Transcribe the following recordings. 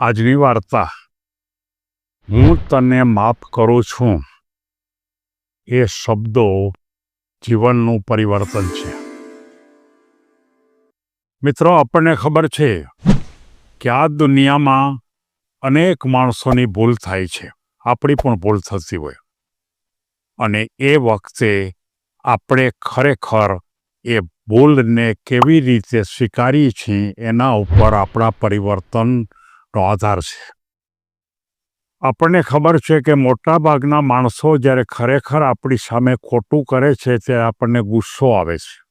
આજની વાર્તા. હું તને માફ કરું છું. એ શબ્દો જીવનનું પરિવર્તન છે. મિત્રો, આપણને ખબર છે કે આ દુનિયામાં અનેક માણસોની ભૂલ થાય છે. આપણી પણ ભૂલ થતી હોય. અને એ વખતે આપણે ખરેખર એ ભૂલને કેવી રીતે સ્વીકારીએ છીએ એના ઉપર આપણા પરિવર્તનનો આધાર છે. આપણને ખબર છે કે મોટાભાગના માણસો જ્યારે ખરેખર આપણી સામે ખોટું કરે છે ત્યારે આપણને ગુસ્સો આવે છે.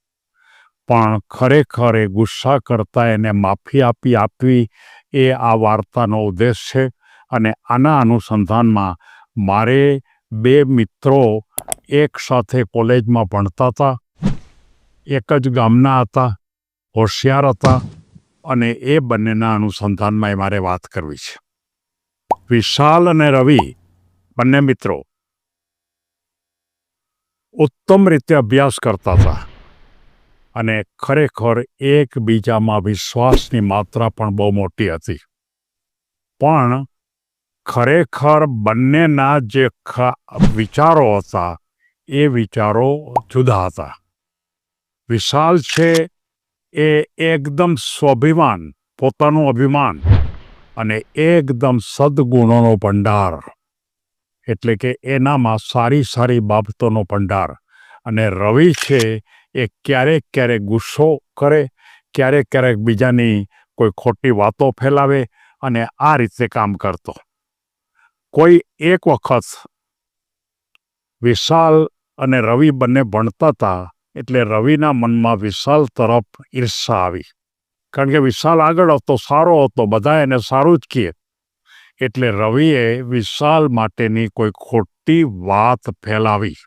પણ ખરેખર એ ગુસ્સા કરતાં એને માફી આપી આપવી એ આ વાર્તાનો ઉદ્દેશ છે અને આના અનુસંધાનમાં મારે બે મિત્રો એક સાથે કોલેજમાં ભણતા હતા, એક જ ગામના હતા, હોશિયાર હતા અને એ બંનેના અનુસંધાનમાં એ મારે વાત કરવી છે. વિશાલ અને રવિ, બંને મિત્રો, ઉત્તમ રીતે અભ્યાસ કરતા હતા અને ખરેખર એકબીજામાં વિશ્વાસની માત્રા પણ બહુ મોટી હતી. પણ ખરેખર બંનેના જે વિચારો હતા, એ વિચારો જુદા હતા. વિશાલ છે એ એકદમ સ્વાભિમાન, પોતાનું અભિમાન અને એકદમ સદગુણોનો ભંડાર. એટલે કે એનામાં સારી સારી બાબતોનો ભંડાર. અને રવિ છે એ ક્યારેક ક્યારેક ગુસ્સો કરે, ક્યારેક ક્યારેક બીજાની કોઈ ખોટી વાતો ફેલાવે અને આ રીતે કામ કરતો. કોઈ એક વખત વિશાલ અને રવિ બંને ભણતા હતા એટલે રવિના મનમાં વિશાલ તરફ ઈર્ષા આવી કારણ કે વિશાલ આગળ હતો, સારો હતો બધા એને સારું જ કહે. એટલે રવિએ વિશાલ માટેની કોઈ ખોટી વાત ફેલાવી.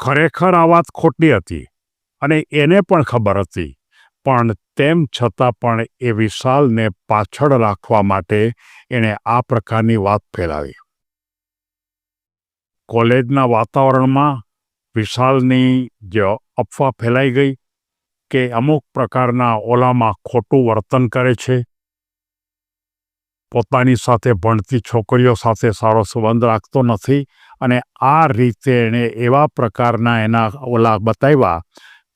ખરેખર આ વાત ખોટી હતી અને એને પણ ખબર હતી. પણ તેમ છતાં પણ એ વિશાલને પાછળ રાખવા માટે એણે આ પ્રકારની વાત ફેલાવી. કોલેજના વાતાવરણમાં વિશાલની જે અફવા ફેલાઈ ગઈ કે અમુક પ્રકારના ઓલામાં ખોટું વર્તન કરે છે. પોતાની સાથે ભણતી છોકરીઓ સાથે સારો સંબંધ રાખતો નથી અને આ રીતે એણે એવા પ્રકારના એના ઓલા બતાવ્યા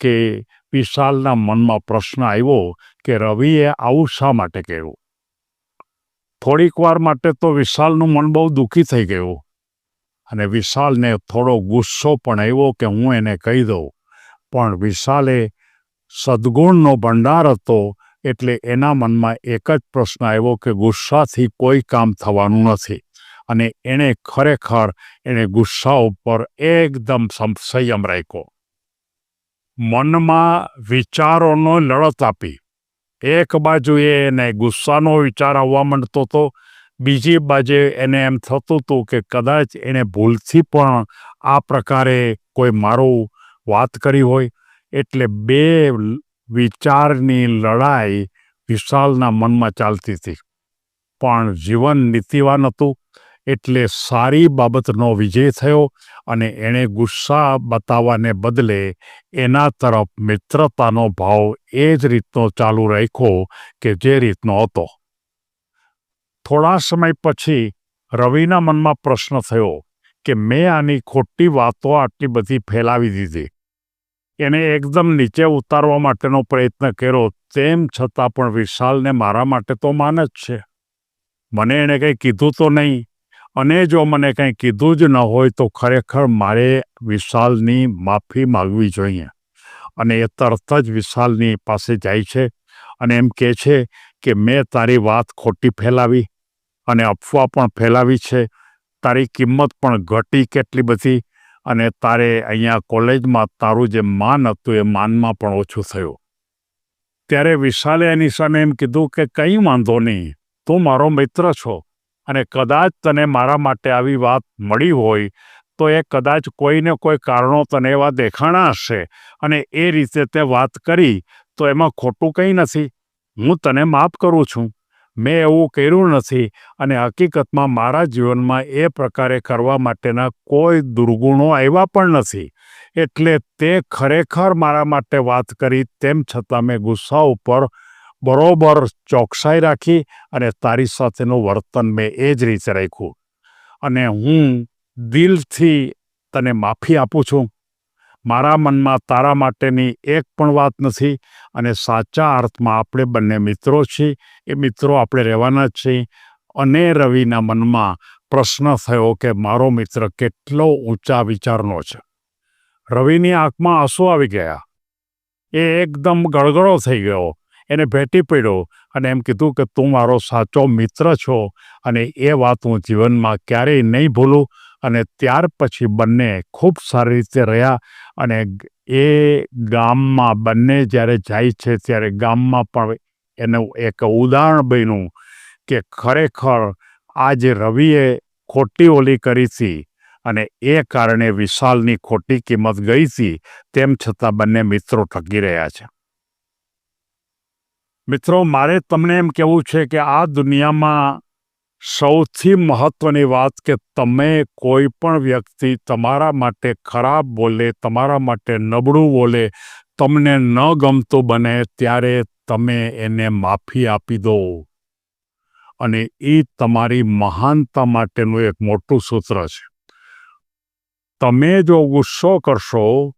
કે વિશાલના મનમાં પ્રશ્ન આવ્યો કે રવિએ આવું શા માટે કહ્યું? થોડીક વાર માટે તો વિશાલનું મન બહુ દુઃખી થઈ ગયું. અને વિશાલને થોડો ગુસ્સો પણ આવ્યો કે હું એને કહી દઉં. પણ વિશાલે સદગુણનો ભંડાર હતો એટલે એના મનમાં એક જ પ્રશ્ન આવ્યો કે ગુસ્સાથી કોઈ કામ થવાનું નથી. અને એણે ખરેખર એણે ગુસ્સા ઉપર એકદમ સંયમ રાખ્યો. મનમાં વિચારોનો લડત આપી. એક બાજુએ એને ગુસ્સાનો વિચાર આવવા માંડતો હતો બીજી બાજુ એને એમ થતું હતું કે કદાચ એણે ભૂલથી પણ આ પ્રકારે કોઈ મારું વાત કરી હોય. એટલે બે વિચારની લડાઈ વિશાલના મનમાં ચાલતી હતી. પણ જીવન નીતિવાન હતું. એટલે સારી બાબતનો વિજય થયો અને એણે ગુસ્સા બતાવવાને બદલે એના તરફ મિત્રતાનો ભાવ એ જ રીતનો ચાલુ રાખ્યો કે જે રીતનો હતો. થોડા સમય પછી રવિના મનમાં પ્રશ્ન થયો કે મેં આની ખોટી વાતો આટલી બધી ફેલાવી દીધી. એને એકદમ નીચે ઉતારવા માટેનો પ્રયત્ન કર્યો, તેમ છતાં પણ વિશાલને મારા માટે તો માન જ છે. મને એણે કંઈ કીધું તો નહીં, અને જો મને કંઈ કીધું જ ન હોય તો ખરેખર મારે વિશાલની માફી માગવી જોઈએ. અને એ તરત જ વિશાલની પાસે જાય છે અને એમ કહે છે કે મેં તારી વાત ખોટી ફેલાવી અને અફવા પણ ફેલાવી છે. તારી કિંમત પણ ઘટી કેટલી બધી અને તારે અહીંયા કોલેજમાં તારું જે માન હતું એ માનમાં પણ ઓછું થયું. ત્યારે વિશાલે એની સામે એમ કીધું કે કંઈ વાંધો નહીં, તું મારો મિત્ર છો અને કદાચ તને મારા માટે આવી વાત મળી હોય તો એ કદાચ કોઈને કોઈ કારણો તને એવા દેખાણા હશે અને એ રીતે તે વાત કરી તો એમાં ખોટું કંઈ નથી. હું તને માફ કરું છું. મેં એવું કર્યું નથી અને હકીકતમાં મારા જીવનમાં એ પ્રકારે કરવા માટેના કોઈ દુર્ગુણો આવ્યા પણ નથી. એટલે તે ખરેખર મારા માટે વાત કરી તેમ છતાં મેં ગુસ્સા ઉપર બરોબર ચોકસાઈ રાખી અને તારી સાથેનું વર્તન મેં એ જ રીતે રાખ્યું. અને હું દિલથી તને માફી આપું છું. મારા મનમાં તારા માટેની એક પણ વાત નથી અને સાચા અર્થમાં આપણે બંને મિત્રો છીએ. એ મિત્રો આપણે રહેવાના જ છીએ. અને રવિના મનમાં પ્રશ્ન થયો કે મારો મિત્ર કેટલો ઊંચા વિચારનો છે. રવિની આંખમાં આંસુ આવી ગયા. એ એકદમ ગળગળો થઈ ગયો. એને ભેટી પડ્યો અને એમ કીધું કે તું મારો સાચો મિત્ર છો અને એ વાત હું જીવનમાં ક્યારેય નહીં ભૂલું. અને ત્યાર પછી બંને ખૂબ સારી રીતે રહ્યા અને એ ગામમાં બંને જ્યારે જાય છે ત્યારે ગામમાં પણ એનું એક ઉદાહરણ બન્યું કે ખરેખર આ જે રવિએ ખોટી ઓલી કરી હતી અને એ કારણે વિશાલની ખોટી કિંમત ગઈ હતી, તેમ છતાં બંને મિત્રો ઠગી રહ્યા છે. મિત્રો, મારે તમને એમ કહેવું છે કે આ દુનિયામાં સૌથી મહત્વની વાત કે તમે કોઈ પણ વ્યક્તિ તમારા માટે ખરાબ બોલે, તમારા માટે નબળું બોલે, તમને ન ગમતું બને, ત્યારે તમે એને માફી આપી દો. અને એ તમારી મહાનતા માટેનું એક મોટું સૂત્ર છે. તમે જો ગુસ્સો કરશો,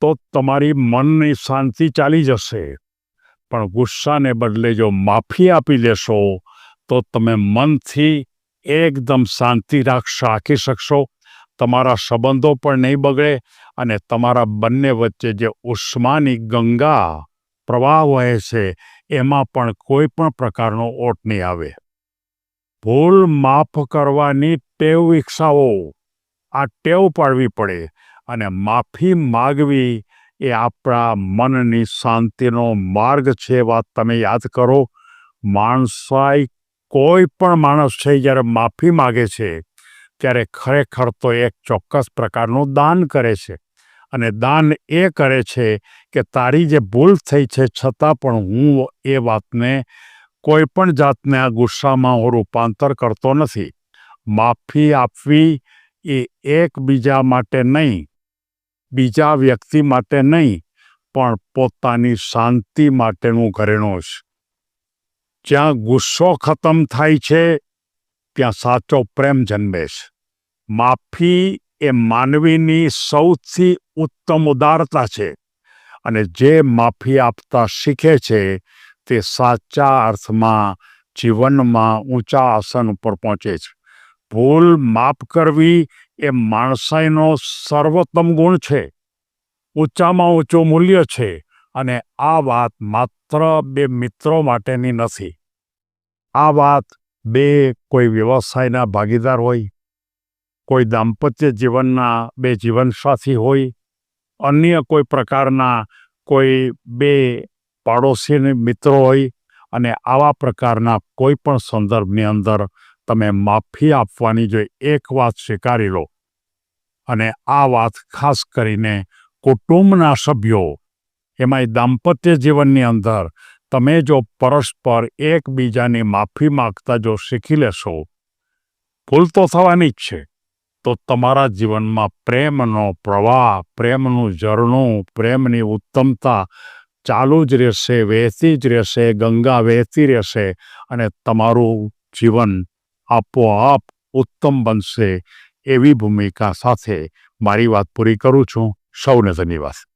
તો તમારી મનની શાંતિ ચાલી જશે. પણ ગુસ્સાને બદલે જો માફી આપી દેશો તો તમે મનથી એકદમ શાંતિ રાખશો રાખી શકશો. તમારા સંબંધો પણ નહીં બગડે અને તમારા બંને વચ્ચે જે ઉષ્માની ગંગા પ્રવાહ વહે છે, એમાં પણ કોઈ પણ પ્રકારનો ઓટ નહીં આવે. ભૂલ માફ કરવાની ટેવ વિકસાવો. આ ટેવ પાડવી પડે અને માફી માગવી એ આપણા મનની શાંતિનો માર્ગ છે, વાત તમે યાદ કરો. માણસાઈ કોઈ પણ માણસ છે જ્યારે માફી માગે છે, ત્યારે ખરેખર તો એક ચોક્કસ પ્રકારનું દાન કરે છે. અને દાન એ કરે છે કે તારી જે ભૂલ થઈ છે, છતાં પણ હું એ વાતને કોઈ પણ જાતને આ ગુસ્સામાં હું રૂપાંતર કરતો નથી. માફી આપવી એ એકબીજા માટે નહીં, બીજા વ્યક્તિ માટે નહીં, પણ પોતાની શાંતિ માટેનું ઘરેણું છે જ્યાં ગુસ્સો ખતમ થાય છે, ત્યાં સાચો પ્રેમ જન્મે છે. માફી એ માનવીની સૌથી ઉત્તમ ઉદારતા છે અને જે માફી આપતા શીખે છે તે સાચા અર્થમાં જીવનમાં ઊંચા આસન ઉપર પહોંચે છે. ભૂલ માફ કરવી એ માણસાઈનો સર્વોત્તમ ગુણ છે. ઊંચામાં ઊંચું મૂલ્ય છે. અને આ વાત માત્ર બે મિત્રો માટેની નથી. આ વાત બે કોઈ વ્યવસાયના ભાગીદાર હોય, કોઈ દાંપત્ય જીવનના બે જીવનસાથી હોય, અન્ય કોઈ પ્રકારના કોઈ બે પાડોશી મિત્રો હોય અને આવા પ્રકારના કોઈ પણ સંદર્ભની અંદર તમે માફી આપવાની જો એક વાત સ્વીકારી લો. અને આ વાત ખાસ કરીને કુટુંબના સભ્યો એમાંય દાંપત્ય જીવનની અંદર તમે જો પરસ્પર એકબીજાની માફી માગતા જો શીખી લેશો, ભૂલ તો થવાની જ છે, તો તમારા જીવનમાં પ્રેમનો પ્રવાહ, પ્રેમનું ઝરણું, પ્રેમની ઉત્તમતા ચાલુ જ રહેશે, વહેતી જ રહેશે, ગંગા વહેતી રહેશે અને તમારું જીવન આપોઆપ ઉત્તમ બનશે એવી ભૂમિકા સાથે મારી વાત પૂરી કરું છું. સૌને ધન્યવાદ.